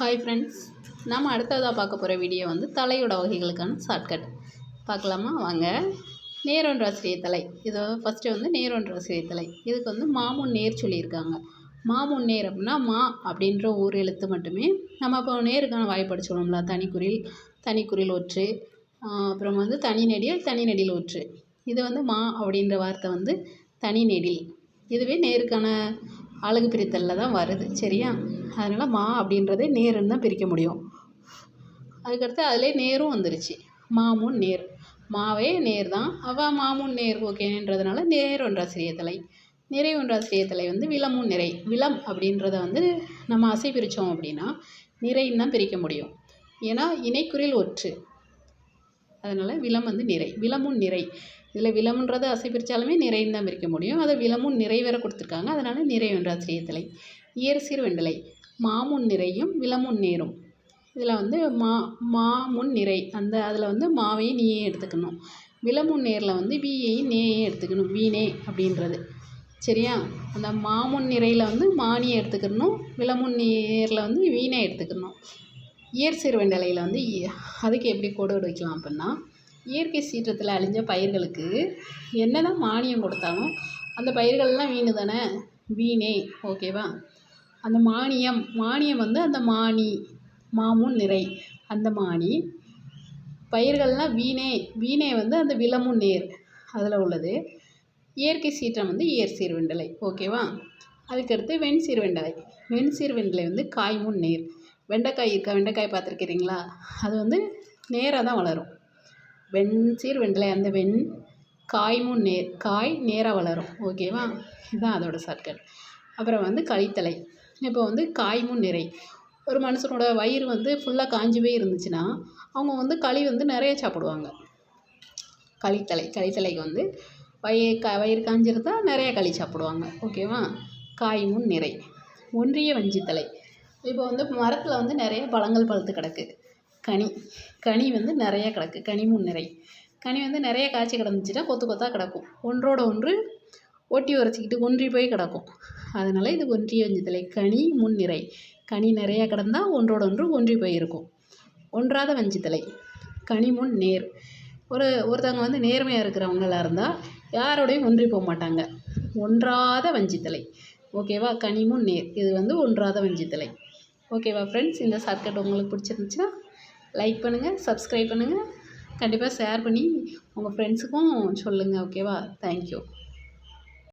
Hi friends நாம் அடுத்ததாக பார்க்க போகிற வீடியோ வந்து தலையோட வகைகளுக்கான ஷார்ட்கட் பார்க்கலாமா? வாங்க. நேரொன்றாசிரிய தலை. இது ஃபஸ்ட்டு வந்து நேரொன்றாசிரிய தலை. இதுக்கு வந்து மாமுன் நேர் சொல்லியிருக்காங்க. மாமுன் நேர் அப்படின்னா மா அப்படின்ற ஒரு எழுத்து மட்டுமே. நம்ம இப்போ நேருக்கான வாய் படிச்சோம்ல தனிக்குறில் தனிக்குறில் ஒற்று. அப்புறம் வந்து தனி நெடியில் தனி நெடில் ஒற்று. இது வந்து மா அப்படின்ற வார்த்தை வந்து தனி நெடில். இதுவே நேருக்கான அழகு பிரித்தலில் தான் வருது. சரியா? அதனால் மா அப்படின்றதே நேருன்னு தான் பிரிக்க முடியும். அதுக்கடுத்து அதிலே நேரும் வந்துருச்சு. மாமுன் நேர். மாவே நேர் தான். அவள் மாமுன் நேர் ஓகேன்றதுனால நேர் ஒன்றாசிரிய தலை. நிறை ஒன்றாசிரிய தலை வந்து விலமும் நிறை. விலம் அப்படின்றத வந்து நம்ம அசை பிரித்தோம் அப்படின்னா நிறைன்னு தான் பிரிக்க முடியும். ஏன்னா இணைக்குறில் ஒற்று. அதனால் விலம் வந்து நிறை. விலமும் நிறை. இதில் விலமுன்றது அசை பிரித்தாலுமே நிறைன்னு தான் பிரிக்க முடியும். அதை விலமும் நிறைவேற கொடுத்துருக்காங்க. அதனால் நிறை ஒன்றாசிரிய தலை இயர் சீர் வெண்டலை மாமுன் நிறையும் விலமுன் நேரும். இதில் வந்து மா மா முன் நிறை. அந்த அதில் வந்து மாவையும் நீயே எடுத்துக்கணும். விலமுன் நேரில் வந்து வீயையும் நேயே எடுத்துக்கணும். வீணே அப்படின்றது. சரியா? அந்த மாமுன் நிறையில் வந்து மானியை எடுத்துக்கணும். விலமுன் நேரில் வந்து வீணை எடுத்துக்கணும். இயற் சீர் வெண்டலையில் வந்து அதுக்கு எப்படி கோடு வைக்கலாம் அப்படின்னா இயற்கை சீற்றத்தில் அழிஞ்ச பயிர்களுக்கு என்ன தான் மானியம் கொடுத்தாலும் அந்த பயிர்கள்லாம் வீணு தானே வீணே. ஓகேவா? அந்த மானியம் மானியம் வந்து அந்த மானி மாமுன் நிறை. அந்த மானி பயிர்கள்லாம் வீணே வீணே வந்து அந்த விலமுன் நேர் அதில் உள்ளது. இயற்கை சீற்றம் வந்து இயற் சீர்வெண்டலை. ஓகேவா? அதுக்கடுத்து வெண் சீர் வெண்டலை வெண் சீர் வெண்டலை வந்து காய்மும் நேர். வெண்டைக்காய் இருக்கா? வெண்டைக்காய் பார்த்துருக்கிறீங்களா? அது வந்து நேராக தான் வளரும். வெண் சீர் வெண்டலை அந்த வெண் காய்முன் நேர் காய் நேராக வளரும். ஓகேவா இதுதான் அதோடய ஷார்ட்கட் அப்புறம் வந்து கழித்தலை. இப்போ வந்து காய்முன் நிறை. ஒரு மனுஷனோட வயிறு வந்து ஃபுல்லாக காஞ்சி போய் இருந்துச்சுன்னா அவங்க வந்து களி வந்து நிறைய சாப்பிடுவாங்க. களித்தலை களித்தலைக்கு வந்து வய க வயிறு காஞ்சிருந்தா நிறைய களி சாப்பிடுவாங்க. ஓகேவா காய்மும் நிறை. ஒன்றிய வஞ்சித்தலை. இப்போ வந்து மரத்தில் வந்து நிறைய பழங்கள் பழுத்து கிடக்கு. கனி கனி வந்து நிறைய கிடக்கு கனிமுன் நிறை. கனி வந்து நிறைய காய்ச்சி கிடந்துச்சுன்னா கொத்து கொத்தாக கிடக்கும். ஒன்றோட ஒன்று ஒட்டி உரைச்சிக்கிட்டு ஒன்றி போய் கிடக்கும். அதனால் இது ஒன்றிய வஞ்சித்தலை கனி முன் நிறை. கனி நிறையா கிடந்தால் ஒன்றோட ஒன்று ஒன்றி போயிருக்கும் ஒன்றாத வஞ்சித்தலை கனிமுன் நேர். ஒரு ஒருத்தவங்க வந்து நேர்மையாக இருக்கிறவங்களாக இருந்தால் யாரோடையும் ஒன்றி போக மாட்டாங்க. ஒன்றாத வஞ்சித்தலை ஓகேவா? கனிமுன் நேர். இது வந்து ஒன்றாத வஞ்சித்தலை ஓகேவா ஃப்ரெண்ட்ஸ் இந்த ஷார்ட்கட் உங்களுக்கு பிடிச்சிருந்துச்சுன்னா லைக் பண்ணுங்கள் சப்ஸ்கிரைப் பண்ணுங்கள் கண்டிப்பாக ஷேர் பண்ணி உங்கள் ஃப்ரெண்ட்ஸுக்கும் சொல்லுங்கள் ஓகேவா தேங்க்யூ